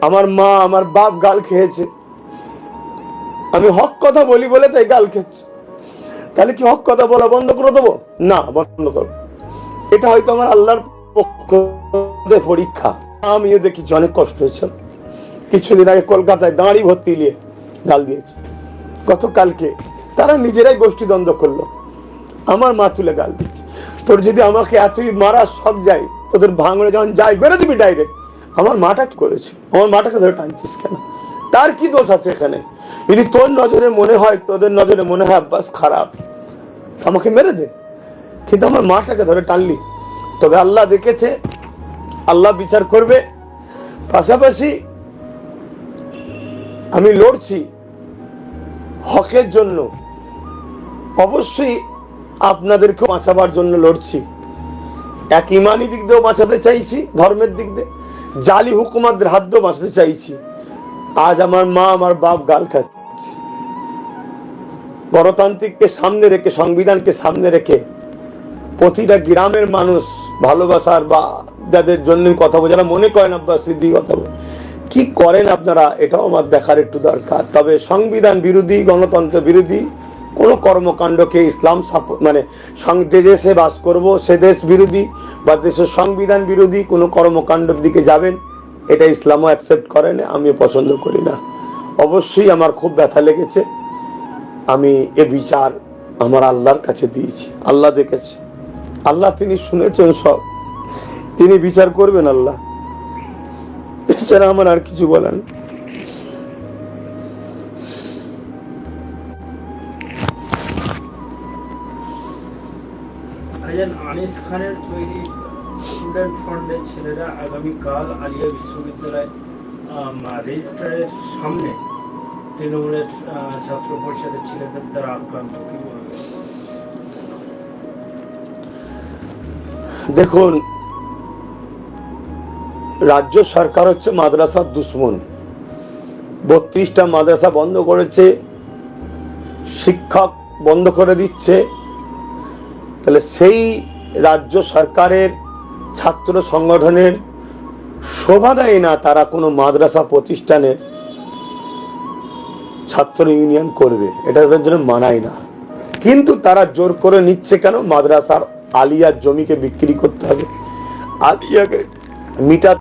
আমার মা, আমার বাপ গাল খেয়েছে। আমি হক কথা বলি বলে তাই গাল খেয়েছে। তাহলে কি হক কথা বলা বন্ধ করে দেবো? না, বন্ধ করব। এটা হয়তো আমার আল্লাহর পক্ষ পরীক্ষা। আমিও দেখেছি অনেক কষ্ট হয়েছে। কিছুদিন আগে কলকাতায় দাঁড়ি ভর্তি নিয়ে গাল দিয়েছে। গতকালকে তারা নিজেরাই গোষ্ঠী দ্বন্দ্ব করল। আমার মা তুলে গাল দিচ্ছে। তোর যদি আমাকে এতই মারা সব যায়, তোদের ভাঙড়ে যখন যাই বেরো দিবি ডাইরেক্ট আমার মাটা কি করেছে? আমার মাটাকে ধরে টানছিস কেন? তার কি দোষ আছে এখানে? যদি তোর নজরে মনে হয়, তোদের নজরে মনে হয় আব্বাস খারাপ, আমাকে মেরে দে। কিন্তু আমার মাটাকে ধরে টানলি। তবে আল্লাহ দেখেছে, আল্লাহ বিচার করবে। পাশাপাশি আমি লড়ছি হকের জন্য। অবশ্যই আপনাদেরকে বাঁচাবার জন্য লড়ছি। এক ইমানি দিক দিয়েও বাঁচাতে চাইছি, ধর্মের দিক দিয়ে। জালি হুকুমাদের হাত দিয়েও বাঁচাতে চাইছি। আজ আমার মা আমার বাপ গাল খাচ্ছে। গণতান্ত্রিককে সামনে রেখে, সংবিধানকে সামনে রেখে প্রতিটা গ্রামের মানুষ ভালোবাসার বা যাদের জন্য কথা বলে, যারা মনে করেন আব্বাস সিদ্দিক কথা বলে, কি করেন আপনারা? এটাও আমার দেখার একটু দরকার। তবে সংবিধান বিরোধী, গণতন্ত্র বিরোধী কোন কর্মকাণ্ডকে ইসলাম মানে যে দেশে বাস করব, সে দেশ বিরোধী বা দেশের সংবিধান বিরোধী কোনো কর্মকাণ্ডের দিকে যাবেন, এটা ইসলামও অ্যাকসেপ্ট করে না, আমিও পছন্দ করি না। অবশ্যই আমার খুব ব্যথা লেগেছে। আমি এ বিচার আমার আল্লাহর কাছে দিয়েছি, আল্লাহ দেখেছে। আল্লাহ তিনি শুনেছেন সব। তিনি বিচার করবেন আল্লাহ। এছাড়া আমার আর কিছু বলার ভাইজান, আনিস খানের তৈরি স্টুডেন্ট ফ্রন্টের ছেলেরা আগামীকাল আলিয়া বিশ্ববিদ্যালয় রেজিস্ট্রারের সামনে তৃণমূলের ছাত্র পরিষদের ছেলেদের দ্বারা আক্রান্ত। কি দেখুন, রাজ্য সরকার হচ্ছে মাদ্রাসার দুশ্মন। বত্রিশটা মাদ্রাসা বন্ধ করেছে, শিক্ষক বন্ধ করে দিচ্ছে তাহলে সেই রাজ্য সরকারের ছাত্র সংগঠনের শোভা দেয় না তারা কোনো মাদ্রাসা প্রতিষ্ঠানের ছাত্র ইউনিয়ন করবে। এটা তাদের জন্য মানায় না। কিন্তু তারা জোর করে নিচ্ছে কেন? মাদ্রাসার আলিয়ার জমিকে বিক্রি করতে হবে। আলিয়াকে মিটা